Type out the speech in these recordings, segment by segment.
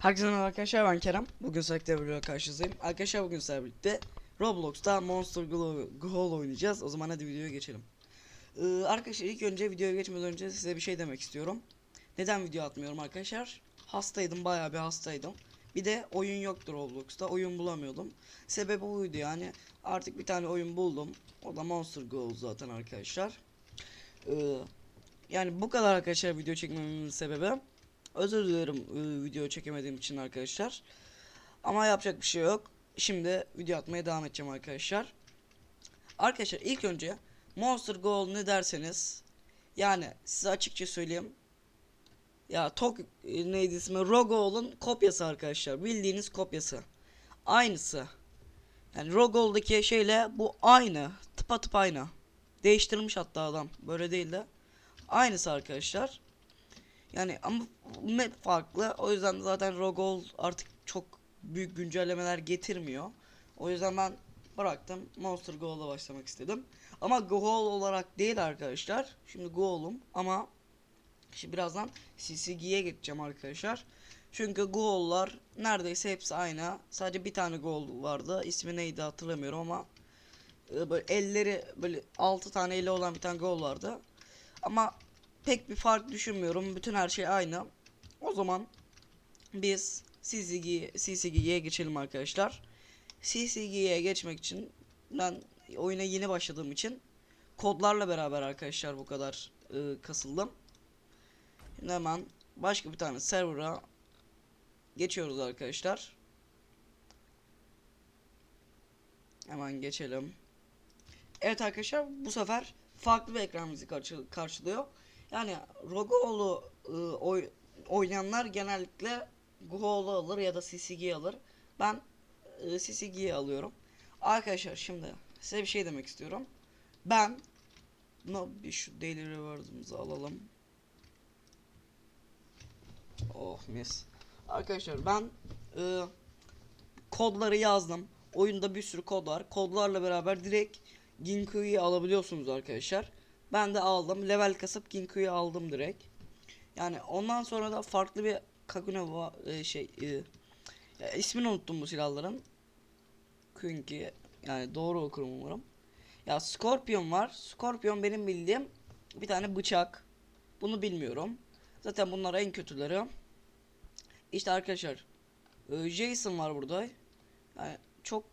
Herkese merhaba arkadaşlar ben Kerem. Bugün bir video karşınızdayım. Arkadaşlar bugün sizlerle birlikte Roblox'ta Monster Goal oynayacağız. O zaman hadi videoya geçelim. Ee, arkadaşlar ilk önce videoya geçmeden önce size bir şey demek istiyorum. Neden video atmıyorum arkadaşlar? Hastaydım bayağı bir hastaydım. Bir de oyun yoktu Roblox'ta. Oyun bulamıyordum. Sebebi buydu yani. Artık bir tane oyun buldum. O da Monster Goal zaten arkadaşlar. Ee, yani bu kadar arkadaşlar video çekmemin sebebi. Özür dilerim e, video çekemediğim için arkadaşlar. Ama yapacak bir şey yok. Şimdi video atmaya devam edeceğim arkadaşlar. Arkadaşlar ilk önce Monster Goal ne derseniz yani size açıkça söyleyeyim. Ya Tok e, neydi ismi? Rogo'nun kopyası arkadaşlar. Bildiğiniz kopyası. Aynısı. Yani Rogo'daki şeyle bu aynı. Tıpa tıpa aynı. Değiştirmiş hatta adam. Böyle değil de. Aynısı arkadaşlar. Yani ama map farklı. O yüzden zaten Rogol artık çok büyük güncellemeler getirmiyor. O yüzden ben bıraktım. Monster Goal'a başlamak istedim. Ama Goal olarak değil arkadaşlar. Şimdi Goal'um ama şimdi birazdan CCG'ye geçeceğim arkadaşlar. Çünkü Goal'lar neredeyse hepsi aynı. Sadece bir tane Goal vardı. İsmi neydi hatırlamıyorum ama e, böyle elleri böyle 6 tane eli olan bir tane Goal vardı. Ama pek bir fark düşünmüyorum. Bütün her şey aynı. O zaman biz CCG, CCG'ye geçelim arkadaşlar. CCG'ye geçmek için ben oyuna yeni başladığım için kodlarla beraber arkadaşlar bu kadar e, kasıldım. Şimdi hemen başka bir tane server'a geçiyoruz arkadaşlar. Hemen geçelim. Evet arkadaşlar bu sefer farklı bir ekran bizi karşı- karşılıyor. Yani Rogo'lu e, oy, oynayanlar genellikle Go'lu alır ya da CCG alır. Ben e, CCG'yi alıyorum. Arkadaşlar şimdi size bir şey demek istiyorum. Ben no, bir şu Daily Reward'ımızı alalım. Oh mis. Arkadaşlar ben e, kodları yazdım. Oyunda bir sürü kod var. Kodlarla beraber direkt Ginku'yu alabiliyorsunuz arkadaşlar. Ben de aldım. Level kasıp Ginku'yu aldım direkt. Yani ondan sonra da farklı bir Kagune va- e, şey e, ismini unuttum bu silahların. Kunki yani doğru okurum umarım. Ya Scorpion var. Scorpion benim bildiğim bir tane bıçak. Bunu bilmiyorum. Zaten bunlar en kötüleri. İşte arkadaşlar e, Jason var burada. Yani çok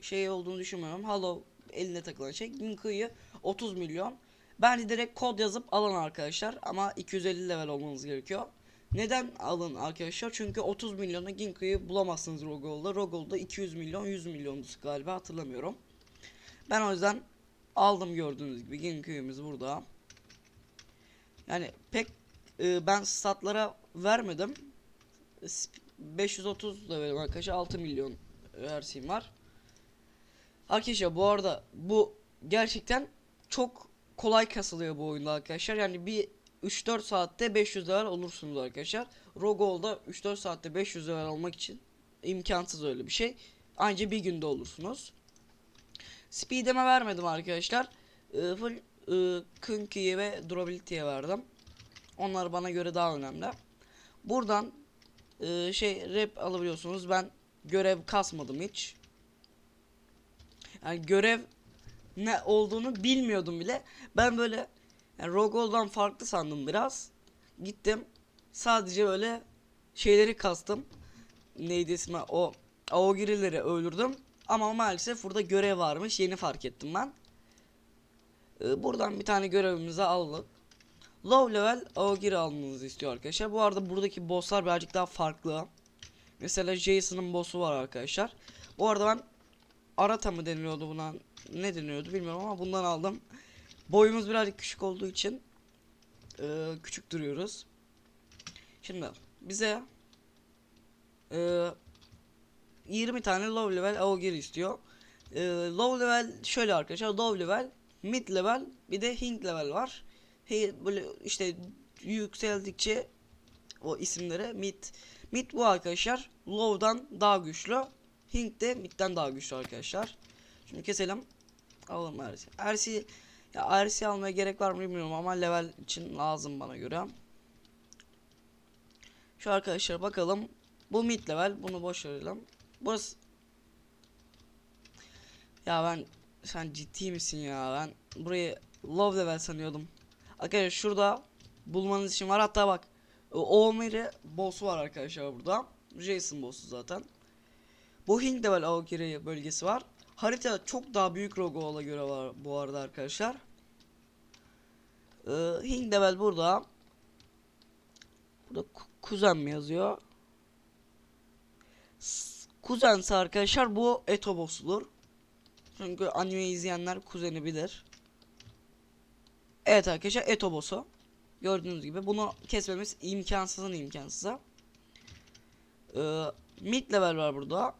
şey olduğunu düşünmüyorum. Halo eline takılan şey. Ginku'yu 30 milyon. Bence direkt kod yazıp alın arkadaşlar ama 250 level olmanız gerekiyor. Neden alın arkadaşlar? Çünkü 30 milyona Ginku'yu bulamazsınız Rogol'da. Rogol'da 200 milyon 100 milyondu galiba hatırlamıyorum. Ben o yüzden aldım gördüğünüz gibi Ginku'yumuz burada. Yani pek e, ben statlara vermedim. Sp- 530 level arkadaşlar 6 milyon her var. Arkadaşlar bu arada bu gerçekten çok kolay kasılıyor bu oyunda arkadaşlar. Yani bir 3-4 saatte 500 level olursunuz arkadaşlar. Rogol'da 3-4 saatte 500 level almak için imkansız öyle bir şey. Anca bir günde olursunuz. Speed'ime vermedim arkadaşlar. Ee, full e, ve Durability'ye verdim. Onlar bana göre daha önemli. Buradan e, şey rap alabiliyorsunuz. Ben görev kasmadım hiç. Yani görev ne olduğunu bilmiyordum bile. Ben böyle yani Rogol'dan farklı sandım biraz. Gittim sadece böyle şeyleri kastım. Neydi ismi o Aogirileri öldürdüm. Ama maalesef burada görev varmış. Yeni fark ettim ben. Ee, buradan bir tane görevimizi aldık. Low level Aogiri almanızı istiyor arkadaşlar. Bu arada buradaki bosslar birazcık daha farklı. Mesela Jason'ın boss'u var arkadaşlar. Bu arada ben Arata mı deniliyordu buna? Ne deniyordu bilmiyorum ama bundan aldım. Boyumuz birazcık küçük olduğu için e, küçük duruyoruz. Şimdi bize e, 20 tane low level Aogir istiyor. E, low level şöyle arkadaşlar low level, mid level bir de hing level var. He, böyle işte yükseldikçe o isimlere mid mid bu arkadaşlar low'dan daha güçlü. Hing de mid'den daha güçlü arkadaşlar. Şimdi keselim. Alalım RC. RC ya RC almaya gerek var mı bilmiyorum ama level için lazım bana göre. Şu arkadaşlar bakalım Bu mid level. Bunu boş verelim. Burası Ya ben sen ciddi misin ya? Ben burayı low level sanıyordum. Arkadaşlar şurada bulmanız için var. Hatta bak Omeri boss'u var arkadaşlar burada. Jason boss'u zaten. Bu Hing level Aokiri bölgesi var. Harita çok daha büyük Rogo'la göre var bu arada arkadaşlar. Ee, Hing level burada. Burada ku- kuzen mi yazıyor? Kuzense arkadaşlar bu Eto boss'udur. Çünkü anime izleyenler kuzeni bilir. Evet arkadaşlar Eto boss'u. Gördüğünüz gibi bunu kesmemiz imkansızın imkansıza. Ee, mid level var burada.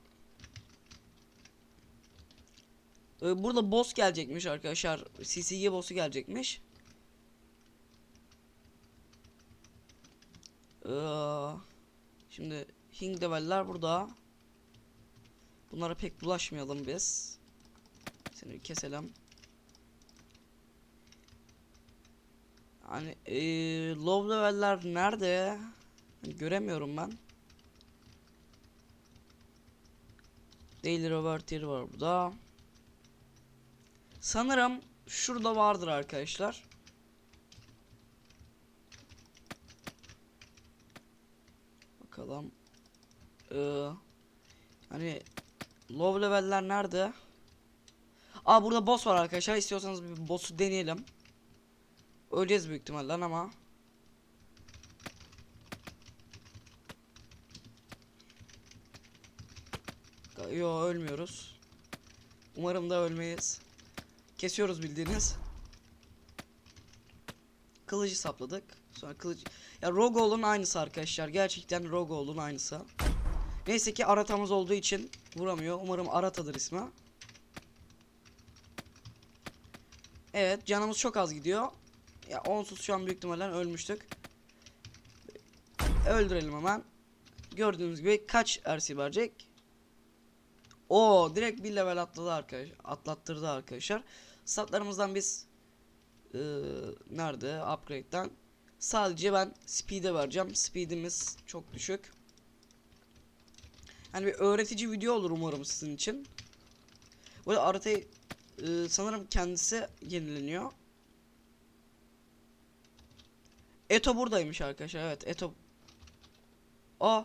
Ee, burada boss gelecekmiş arkadaşlar. CCG boss'u gelecekmiş. Ee, şimdi Hing level'ler burada. Bunlara pek bulaşmayalım biz. Seni keselim. Hani eee low level'ler nerede? Göremiyorum ben. Daily Reverter var burada. Sanırım şurada vardır arkadaşlar. Bakalım. Ee, hani low level'ler nerede? Aa burada boss var arkadaşlar. İstiyorsanız bir boss'u deneyelim. Öleceğiz büyük ihtimalle ama. Yo ölmüyoruz. Umarım da ölmeyiz. Kesiyoruz bildiğiniz. Kılıcı sapladık. Sonra kılıç... Ya Rogo'nun aynısı arkadaşlar. Gerçekten Rogo'nun aynısı. Neyse ki Arata'mız olduğu için vuramıyor. Umarım Arata'dır ismi. Evet canımız çok az gidiyor. Ya onsuz şu an büyük ihtimalle ölmüştük. Öldürelim hemen. Gördüğünüz gibi kaç RC verecek? O direkt bir level atladı arkadaş, atlattırdı arkadaşlar. Statlarımızdan biz eee, nerede upgrade'den sadece ben speed'e vereceğim. Speed'imiz çok düşük. Yani bir öğretici video olur umarım sizin için. Bu arada haritayı eee, sanırım kendisi yenileniyor. Eto buradaymış arkadaşlar. Evet Eto. Aa.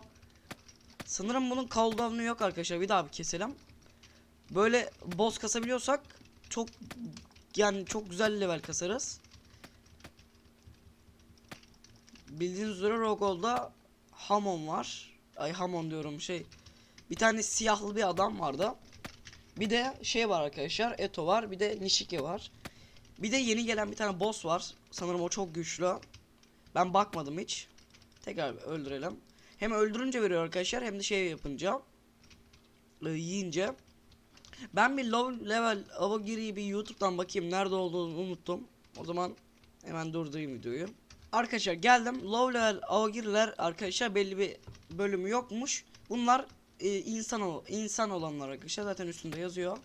Sanırım bunun cooldown'u yok arkadaşlar. Bir daha bir keselim. Böyle boss kasabiliyorsak çok yani çok güzel level kasarız. Bildiğiniz üzere Rogol'da Hamon var. Ay Hamon diyorum şey. Bir tane siyahlı bir adam vardı. Bir de şey var arkadaşlar. Eto var. Bir de Nishiki var. Bir de yeni gelen bir tane boss var. Sanırım o çok güçlü. Ben bakmadım hiç. Tekrar öldürelim. Hem öldürünce veriyor arkadaşlar hem de şey yapınca e, yiyince. Ben bir low level Avogiri'yi bir YouTube'dan bakayım nerede olduğunu unuttum. O zaman hemen durdurayım videoyu. Arkadaşlar geldim. Low level Avogiri'ler arkadaşlar belli bir bölümü yokmuş. Bunlar e, insan ol insan olanlar arkadaşlar zaten üstünde yazıyor.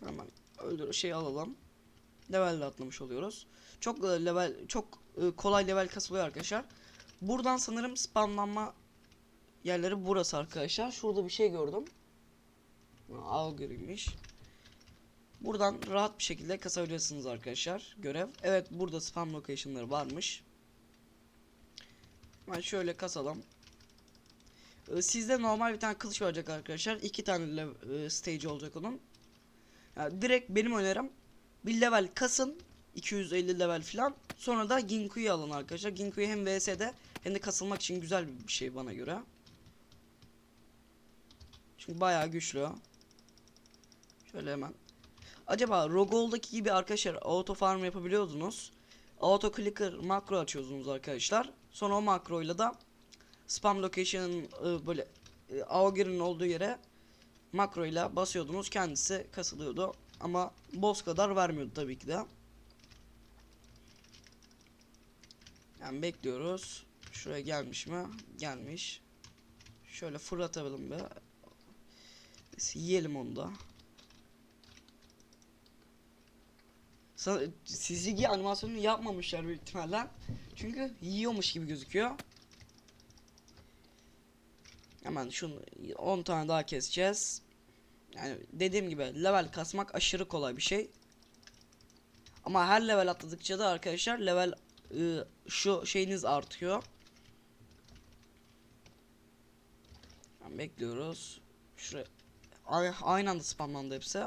Hemen öldür şey alalım. Level atlamış oluyoruz. Çok e, level çok e, kolay level kasılıyor arkadaşlar. Buradan sanırım spamlanma yerleri burası arkadaşlar. Şurada bir şey gördüm. Al görülmüş. Buradan rahat bir şekilde kasabilirsiniz arkadaşlar. Görev. Evet burada spam location'ları varmış. Ben şöyle kasalım. Ee, Sizde normal bir tane kılıç olacak arkadaşlar. İki tane e, stage olacak onun. Yani direkt benim önerim bir level kasın 250 level falan. Sonra da Ginku'yu alın arkadaşlar. Ginku'yu hem VS'de hem de kasılmak için güzel bir şey bana göre. Çünkü bayağı güçlü. Şöyle hemen. Acaba Rogol'daki gibi arkadaşlar auto farm yapabiliyordunuz. Auto clicker makro açıyorsunuz arkadaşlar. Sonra o makroyla da spam location'ın e, böyle e, olduğu yere makroyla basıyordunuz. Kendisi kasılıyordu. Ama boss kadar vermiyordu tabii ki de. Yani bekliyoruz. Şuraya gelmiş mi? Gelmiş. Şöyle fırlatalım be. Yiyelim onu da. CCG animasyonunu yapmamışlar büyük ihtimalle. Çünkü yiyormuş gibi gözüküyor. Hemen şunu 10 tane daha keseceğiz. Yani dediğim gibi level kasmak aşırı kolay bir şey. Ama her level atladıkça da arkadaşlar level ıı, şu şeyiniz artıyor. Bekliyoruz. Şuraya Ay- aynı anda spamlandı hepsi.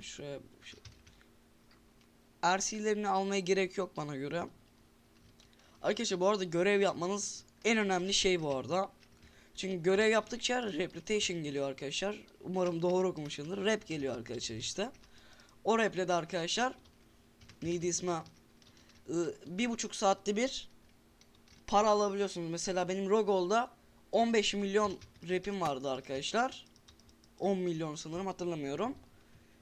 Şuraya şey- RC'lerini almaya gerek yok bana göre. Arkadaşlar bu arada görev yapmanız en önemli şey bu arada. Çünkü görev yaptıkça reputation geliyor arkadaşlar. Umarım doğru okumuşumdur. Rap geliyor arkadaşlar işte. O raple de arkadaşlar neydi ismi? Bir buçuk saatte bir para alabiliyorsunuz. Mesela benim Rogol'da 15 milyon rapim vardı arkadaşlar. 10 milyon sanırım hatırlamıyorum.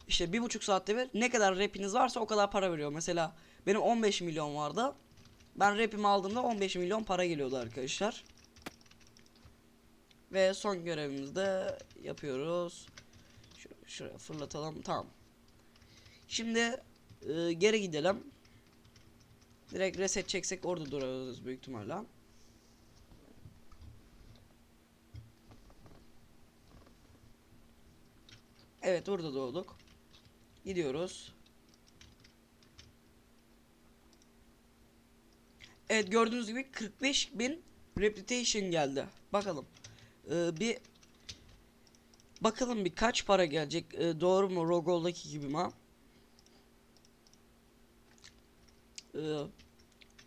İşte bir buçuk saatte bir ne kadar rapiniz varsa o kadar para veriyor. Mesela benim 15 milyon vardı. Ben rapimi aldığımda 15 milyon para geliyordu arkadaşlar. Ve son görevimizi de yapıyoruz. Şur- şuraya fırlatalım. Tamam. Şimdi e, geri gidelim. Direkt reset çeksek orada durarız büyük ihtimalle. Evet burada doğduk. Gidiyoruz. Evet gördüğünüz gibi 45.000 reputation geldi. Bakalım. Ee, bir bakalım bir kaç para gelecek. Ee, doğru mu Rogol'daki gibi mi? Ee,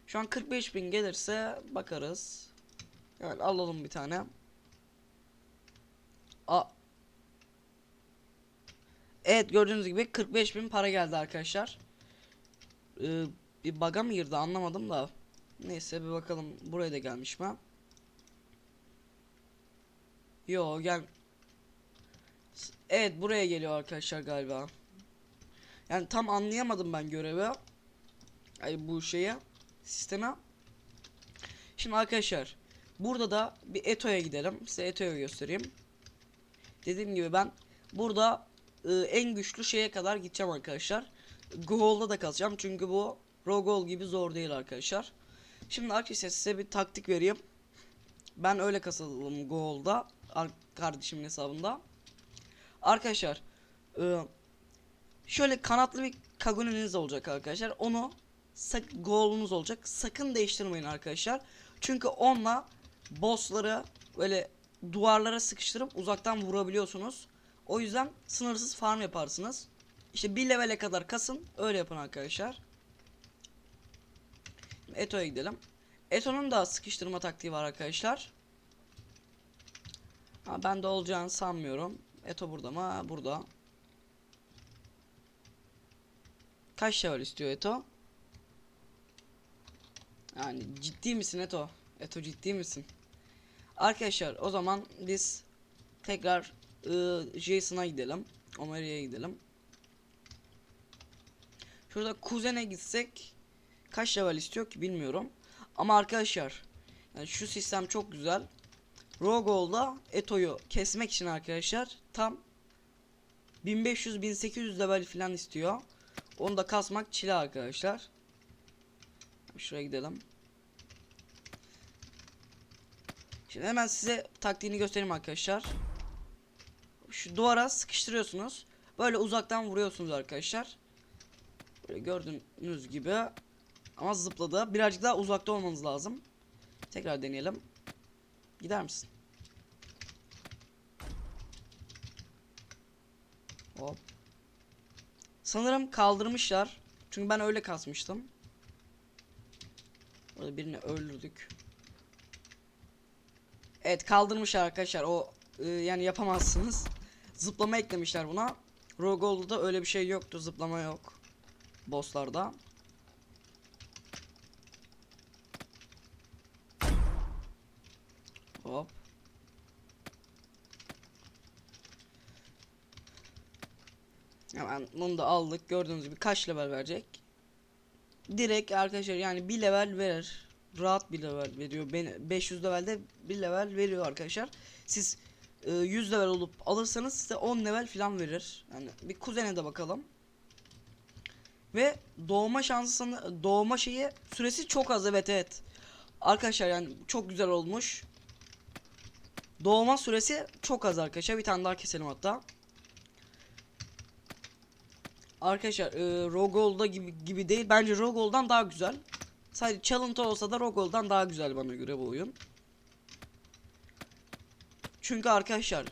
şu an 45.000 gelirse bakarız. Evet alalım bir tane. Evet gördüğünüz gibi 45.000 para geldi arkadaşlar. Ee, bir baga mı girdi anlamadım da. Neyse bir bakalım buraya da gelmiş mi? Yo gel. Evet buraya geliyor arkadaşlar galiba. Yani tam anlayamadım ben görevi. Ay bu şeye sisteme. Şimdi arkadaşlar burada da bir Eto'ya gidelim. Size Eto'yu göstereyim. Dediğim gibi ben burada e, en güçlü şeye kadar gideceğim arkadaşlar. Goal'da da kalacağım çünkü bu Rogol gibi zor değil arkadaşlar. Şimdi arkadaşlar size bir taktik vereyim. Ben öyle kasıldım Goal'da ar- kardeşimin hesabında. Arkadaşlar e, şöyle kanatlı bir Kagune'niz olacak arkadaşlar. Onu sak olacak. Sakın değiştirmeyin arkadaşlar. Çünkü onunla bossları böyle duvarlara sıkıştırıp uzaktan vurabiliyorsunuz. O yüzden sınırsız farm yaparsınız. İşte bir levele kadar kasın. Öyle yapın arkadaşlar. Eto'ya gidelim. Eto'nun da sıkıştırma taktiği var arkadaşlar. Ha, ben de olacağını sanmıyorum. Eto burada mı? Burada. Kaç level istiyor Eto? Yani ciddi misin Eto? Eto ciddi misin? Arkadaşlar o zaman biz tekrar ıı, Jason'a gidelim. Omeri'ye gidelim. Şurada kuzene gitsek kaç level istiyor ki bilmiyorum. Ama arkadaşlar yani şu sistem çok güzel. Rogol'da Eto'yu kesmek için arkadaşlar tam 1500-1800 level falan istiyor. Onu da kasmak çile arkadaşlar. Şuraya gidelim. Şimdi hemen size taktiğini göstereyim arkadaşlar. Şu duvara sıkıştırıyorsunuz. Böyle uzaktan vuruyorsunuz arkadaşlar. Böyle gördüğünüz gibi. Ama zıpladı. Birazcık daha uzakta olmanız lazım. Tekrar deneyelim. Gider misin? Hop. Sanırım kaldırmışlar. Çünkü ben öyle kasmıştım. Orada birini öldürdük. Evet kaldırmışlar arkadaşlar. O e, yani yapamazsınız. Zıplama eklemişler buna. Rogol'da öyle bir şey yoktu. Zıplama yok. Bosslarda. Hop. Hemen bunu da aldık. Gördüğünüz gibi kaç level verecek? Direkt arkadaşlar yani bir level verir. Rahat bir level veriyor. Ben 500 levelde bir level veriyor arkadaşlar. Siz e, 100 level olup alırsanız size 10 level falan verir. Yani bir kuzene de bakalım. Ve doğma şansı sana- doğma şeyi süresi çok az evet evet. Arkadaşlar yani çok güzel olmuş. Doğma süresi çok az arkadaşlar. Bir tane daha keselim hatta. Arkadaşlar e, Rogol'da gibi gibi değil. Bence Rogol'dan daha güzel. Sadece çalıntı olsa da Rogol'dan daha güzel bana göre bu oyun. Çünkü arkadaşlar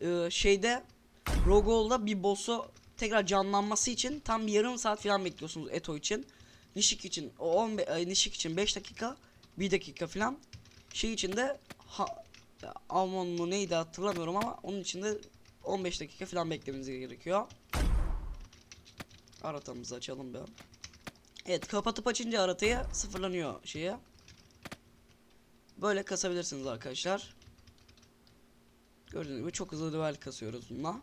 e, şeyde Rogol'da bir boss'u tekrar canlanması için tam bir yarım saat falan bekliyorsunuz Eto için. Nishik için o 15 ay, Nishik için 5 dakika 1 dakika falan. Şey için de ha, ya, Alman mı neydi hatırlamıyorum ama onun için de 15 dakika falan beklemeniz gerekiyor. Aratamızı açalım bir. Evet kapatıp açınca aratayı sıfırlanıyor şeye. Böyle kasabilirsiniz arkadaşlar. Gördüğünüz gibi çok hızlı level kasıyoruz bununla.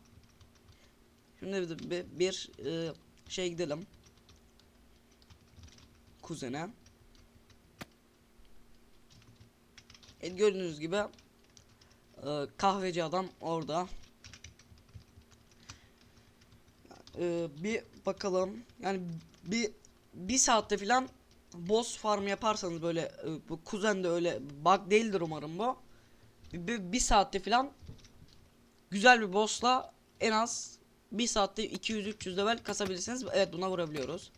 Şimdi bir, bir, bir e, şey gidelim. Kuzene. Evet gördüğünüz gibi e, kahveci adam orada. E, bir bakalım. Yani bir bir saatte filan boss farm yaparsanız böyle e, bu kuzen de öyle bug değildir umarım bu. Bir, bir, bir saatte filan güzel bir boss'la en az bir saatte 200-300 level kasabilirsiniz. Evet buna vurabiliyoruz.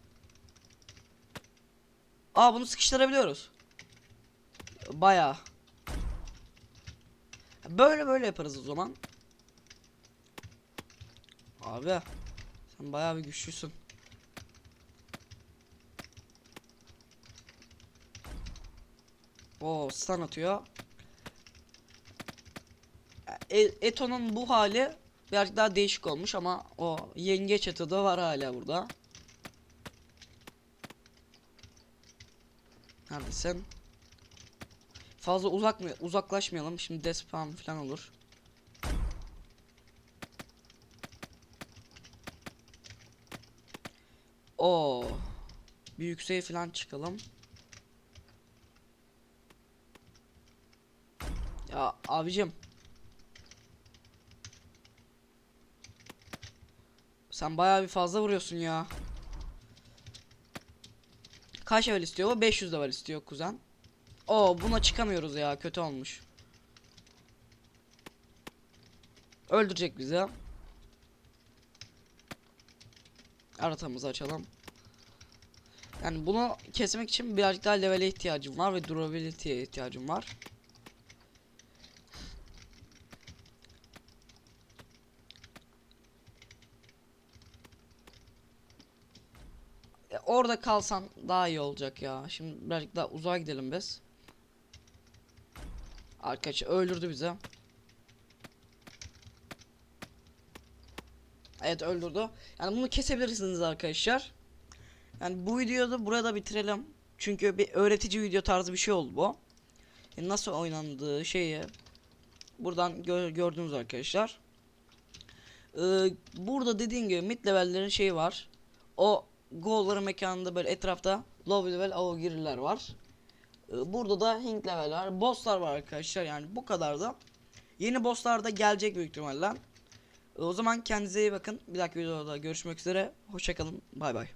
Aa bunu sıkıştırabiliyoruz. Bayağı. Böyle böyle yaparız o zaman. Abi sen bayağı bir güçlüsün. O stun atıyor. E Eto'nun bu hali birazcık daha değişik olmuş ama o yengeç Eto da var hala burada. Neredesin? Fazla uzak mı uzaklaşmayalım. Şimdi despam falan olur. O bir yükseğe falan çıkalım. Ya abicim. Sen bayağı bir fazla vuruyorsun ya. Kaç level istiyor bu? 500 level istiyor kuzen. Oo buna çıkamıyoruz ya kötü olmuş. Öldürecek bizi. Aratamızı açalım. Yani bunu kesmek için birazcık daha levele ihtiyacım var ve durability'ye ihtiyacım var. E, orada kalsan daha iyi olacak ya. Şimdi birazcık daha uzağa gidelim biz. Arkadaş öldürdü bizi. Evet öldürdü. Yani bunu kesebilirsiniz arkadaşlar. Yani bu videoda burada bitirelim. Çünkü bir öğretici video tarzı bir şey oldu bu. Yani nasıl oynandığı şeyi buradan gö gördünüz arkadaşlar. Ee, burada dediğim gibi mid levellerin şeyi var. O golların mekanında böyle etrafta low level avogiriler var. Ee, burada da hink level var. Bosslar var arkadaşlar yani bu kadar da. Yeni bosslar da gelecek büyük ihtimalle. Ee, o zaman kendinize iyi bakın. Bir dahaki videoda görüşmek üzere. Hoşçakalın. Bay bay.